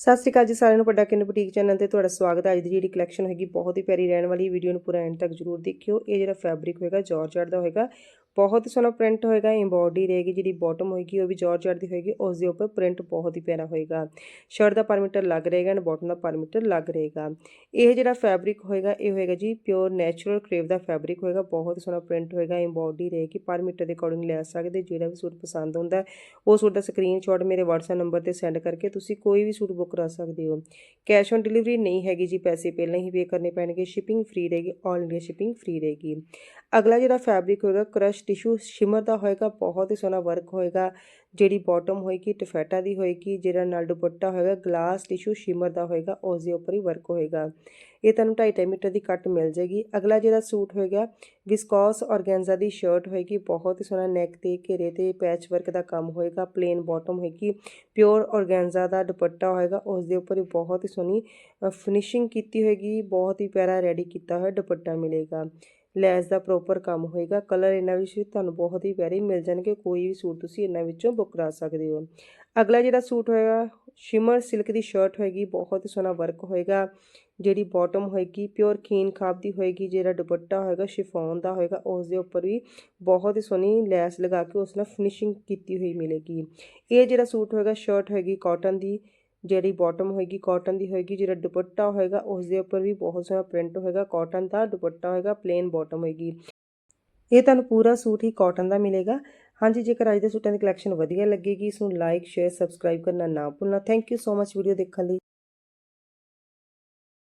ਸਤਿ ਸ਼੍ਰੀ ਅਕਾਲ ਜੀ ਸਾਰਿਆਂ ਨੂੰ, ਵੱਡਾ ਕਿੰਨ ਬੁਟੀਕ ਚੈਨਲ ਤੇ ਤੁਹਾਡਾ ਸਵਾਗਤ ਹੈ। ਅੱਜ ਦੀ ਜਿਹੜੀ ਕਲੈਕਸ਼ਨ ਹੈਗੀ, ਬਹੁਤ ਹੀ ਪਿਆਰੀ ਰਹਿਣ ਵਾਲੀ ਵੀਡੀਓ ਨੂੰ ਪੂਰਾ ਐਂਡ ਤੱਕ ਜਰੂਰ ਦੇਖਿਓ। ਇਹ ਜਿਹੜਾ ਫੈਬਰਿਕ ਹੋਏਗਾ ਜਾਰਜਟ ਦਾ ਹੋਏਗਾ। ਬਹੁਤ ਸੋਹਣਾ ਪ੍ਰਿੰਟ ਹੋਏਗਾ ਐਮਬੋਡੀ ਰਹੇਗੀ, ਜਿਹੜੀ ਬਾਟਮ ਹੋਏਗੀ, ਉਹ ਵੀ ਜਾਰਜਟ ਦੀ ਹੋਏਗੀ, ਉਸ ਦੇ ਉੱਪਰ ਪ੍ਰਿੰਟ ਬਹੁਤ ਹੀ ਪਿਆਰਾ ਹੋਏਗਾ। ਸ਼ਰਟ ਦਾ ਪਰ ਮੀਟਰ ਲੱਗ ਰਹੇਗਾ ਐਂਡ ਬਾਟਮ ਦਾ ਪਰ ਮੀਟਰ ਲੱਗ ਰਹੇਗਾ। ਇਹ ਜਿਹੜਾ ਫੈਬਰਿਕ ਹੋਏਗਾ, ਇਹ ਹੋਏਗਾ ਜੀ ਪਿਓਰ ਨੈਚੁਰਲ ਕਰੇਵ ਦਾ ਫੈਬਰਿਕ ਹੋਏਗਾ, ਬਹੁਤ ਸੋਹਣਾ ਪ੍ਰਿੰਟ ਹੋਏਗਾ ਐਮਬੋਡੀ ਰਹੇਗੀ ਪਰ ਮੀਟਰ ਦੇ ਅਕੋਰਡਿੰਗ ਲੈ ਸਕਦੇ, ਜਿਹੜਾ ਵੀ ਸੂਟ ਪਸੰਦ ਹੁੰਦਾ, ਉਹ ਸੂਟ ਦਾ ਸਕਰੀਨਸ਼ਾਟ ਮੇਰੇ WhatsApp ਨੰਬਰ ਤੇ ਸੈਂਡ ਕਰਕੇ ਤੁਸੀਂ ਕੋਈ ਵੀ ਸੂਟ ਬੁੱਕ ਕਰਾ ਸਕਦੇ ਹੋ। ਕੈਸ਼ ਔਨ ਡਿਲੀਵਰੀ ਨਹੀਂ ਹੈਗੀ ਜੀ, ਪੈਸੇ ਪਹਿਲਾਂ ਹੀ ਪੇ ਕਰਨੇ ਪੈਣਗੇ ਸ਼ਿਪਿੰਗ ਫ੍ਰੀ ਰਹੇਗੀ ਆਲ ਇੰਡੀਆ ਸ਼ਿਪਿੰਗ ਫ੍ਰੀ ਰਹੇਗੀ। ਅਗਲਾ ਜਿਹੜਾ ਫੈਬਰਿਕ ਹੋਏਗਾ ਕਰਸ਼ ਟਿਸ਼ੂ ਸ਼ਿਮਰ ਦਾ ਹੋਏਗਾ, ਬਹੁਤ ਹੀ ਸੋਹਣਾ ਵਰਕ ਹੋਏਗਾ, ਜਿਹੜੀ ਬਾਟਮ ਹੋਏਗੀ, ਟਫੈਟਾ ਦੀ ਹੋਏਗੀ, ਜਿਹੜਾ ਨਾਲ ਦੁਪੱਟਾ ਹੋਏਗਾ ਗਲਾਸ ਟਿਸ਼ੂ ਸ਼ਿਮਰ ਦਾ ਹੋਏਗਾ ਉਸ ਦੇ ਉੱਪਰ ਹੀ ਵਰਕ ਹੋਏਗਾ। ਇਹ ਤੁਹਾਨੂੰ 2.5 ਮੀਟਰ ਦੀ ਕੱਟ ਮਿਲ ਜਾਏਗੀ। ਅਗਲਾ ਜਿਹੜਾ ਸੂਟ ਹੋਏਗਾ ਵਿਸਕੋਸ ਔਰਗੈਂਜ਼ਾ ਦੀ ਸ਼ਰਟ ਹੋਏਗੀ, ਬਹੁਤ ਹੀ ਸੋਹਣਾ ਨੈਕ ਤੇ, ਘੇਰੇ ਤੇ ਪੈਚ ਵਰਕ ਦਾ ਕੰਮ ਹੋਏਗਾ ਪਲੇਨ ਬਾਟਮ ਹੋਏਗੀ ਪਿਓਰ ਔਰਗੈਂਜ਼ਾ ਦਾ ਦੁਪੱਟਾ ਹੋਏਗਾ ਉਸ ਦੇ ਉੱਪਰ ਬਹੁਤ ਹੀ ਸੋਹਣੀ ਫਿਨਿਸ਼ਿੰਗ ਕੀਤੀ ਹੋਏਗੀ, ਬਹੁਤ ਹੀ ਪਿਆਰਾ ਰੈਡੀ ਕੀਤਾ ਹੋਇਆ ਦੁਪੱਟਾ ਮਿਲੇਗਾ। ਲੈਸ ਦਾ ਪ੍ਰੋਪਰ ਕੰਮ ਹੋਏਗਾ। ਕਲਰ ਇਹਨਾਂ ਵਿੱਚ ਤੁਹਾਨੂੰ ਬਹੁਤ ਹੀ ਪਿਆਰੇ ਮਿਲ ਜਾਣਗੇ। ਕੋਈ ਵੀ ਸੂਟ ਤੁਸੀਂ ਇਹਨਾਂ ਵਿੱਚੋਂ ਬੁੱਕ ਕਰਾ ਸਕਦੇ ਹੋ। ਅਗਲਾ ਜਿਹੜਾ ਸੂਟ ਹੋਏਗਾ ਸ਼ਿਮਰ ਸਿਲਕ ਦੀ ਸ਼ਰਟ ਹੋਏਗੀ। ਬਹੁਤ ਹੀ ਸੋਹਣਾ ਵਰਕ ਹੋਏਗਾ। ਜਿਹੜੀ ਬਾਟਮ ਹੋਏਗੀ ਪਿਓਰ ਖੀਨ ਖਾਬ ਦੀ ਹੋਏਗੀ। ਜਿਹੜਾ ਦੁਪੱਟਾ ਹੋਏਗਾ ਸ਼ਿਫੋਨ ਦਾ ਹੋਏਗਾ, ਉਸ ਦੇ ਉੱਪਰ ਵੀ ਬਹੁਤ ਹੀ ਸੋਹਣੀ ਲੈਸ ਲਗਾ ਕੇ ਉਸ ਨਾਲ ਫਿਨਿਸ਼ਿੰਗ ਕੀਤੀ ਹੋਈ ਮਿਲੇਗੀ। ਇਹ ਜਿਹੜਾ ਸੂਟ ਹੋਏਗਾ ਸ਼ਰਟ ਹੋਏਗੀ ਕਾਟਨ ਦੀ। ਜਿਹੜੀ ਬਾਟਮ ਹੋਏਗੀ ਕਾਟਨ ਦੀ ਹੋਏਗੀ, ਜਿਹੜਾ ਦੁਪੱਟਾ ਹੋਏਗਾ ਉਸ ਦੇ ਉੱਪਰ ਵੀ ਬਹੁਤ ਸੋਹਣਾ ਪ੍ਰਿੰਟ ਹੋਏਗਾ ਕਾਟਨ ਦਾ ਦੁਪੱਟਾ ਹੋਏਗਾ ਪਲੇਨ ਬਾਟਮ ਹੋਏਗੀ। ਇਹ ਤੁਹਾਨੂੰ ਪੂਰਾ ਸੂਟ ਹੀ ਕਾਟਨ ਦਾ ਮਿਲੇਗਾ। ਹਾਂਜੀ, ਜੇਕਰ ਅੱਜ ਦੇ ਸੂਟਾਂ ਦੀ ਕਲੈਕਸ਼ਨ ਵਧੀਆ ਲੱਗੇਗੀ, ਇਸ ਨੂੰ ਲਾਈਕ ਸ਼ੇਅਰ ਸਬਸਕ੍ਰਾਈਬ ਕਰਨਾ ਨਾ ਭੁੱਲਣਾ। Thank you so much video ਦੇਖਣ ਲਈ।